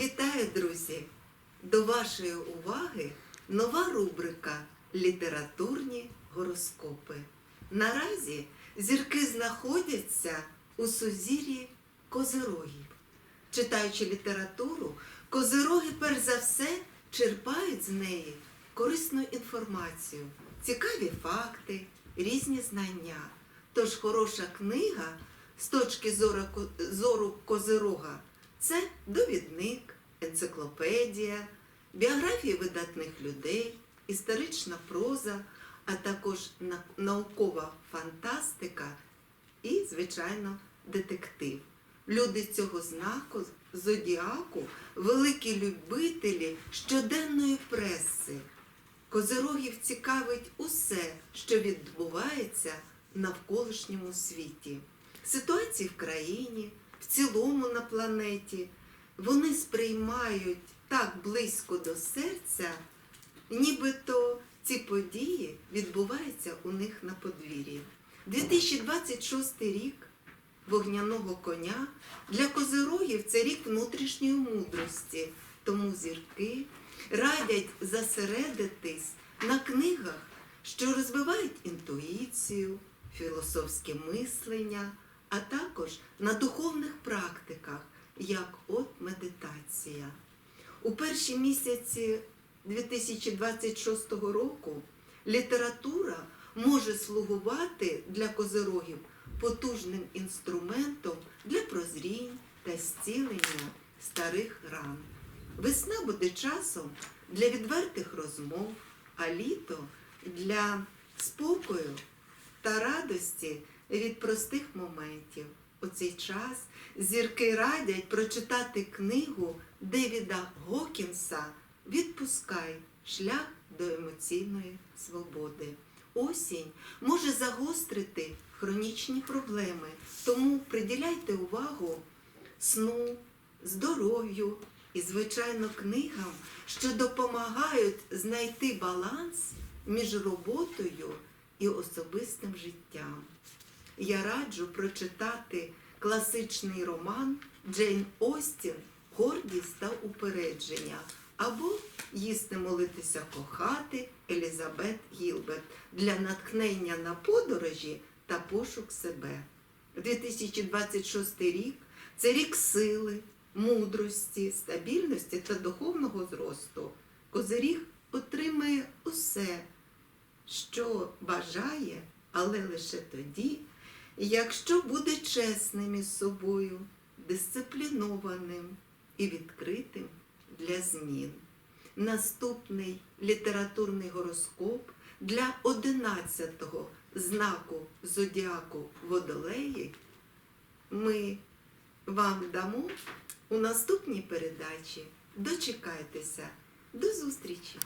Вітаю, друзі! До вашої уваги нова рубрика Літературні гороскопи. Наразі зірки знаходяться у сузір'ї козирогів. Читаючи літературу, козироги перш за все черпають з неї корисну інформацію, цікаві факти, різні знання. Тож хороша книга з точки зору, зору козирога це довідник, енциклопедія, біографії видатних людей, історична проза, а також наукова фантастика і, звичайно, детектив. Люди цього знаку зодіаку великі любителі щоденної преси. Козирогів цікавить усе, що відбувається навколишньому світі. Ситуації в країні, в цілому на планеті. Вони сприймають так близько до серця, нібито ці події відбуваються у них на подвір'ї. 2026 рік вогняного коня для козирогів це рік внутрішньої мудрості, тому зірки радять зосередитись на книгах, що розвивають інтуїцію, філософське мислення, а також на духовних практиках, як от медитація. У перші місяці 2026 року література може слугувати для козирогів потужним інструментом для прозрінь та зцілення старих ран. Весна буде часом для відвертих розмов, а літо для спокою та радості від простих моментів. У цей час зірки радять прочитати книгу Девіда Гокінса Відпускай шлях до емоційної свободи. Осінь може загострити хронічні проблеми, тому приділяйте увагу сну, здоров'ю і, звичайно, книгам, що допомагають знайти баланс між роботою і особистим життям. Я раджу прочитати класичний роман Джейн Остін Гордість та упередження або їсти, молитися, кохати Елізабет Гілберт для натхнення на подорожі та пошук себе. 2026 рік це рік сили, мудрості, стабільності та духовного зросту. Козиріг отримає усе, що бажає, але лише тоді, якщо буде чесним із собою, дисциплінованим і відкритим для змін. Наступний літературний гороскоп для 11-го знаку зодіаку Водолеї ми вам дамо у наступній передачі. Дочекайтеся. До зустрічі!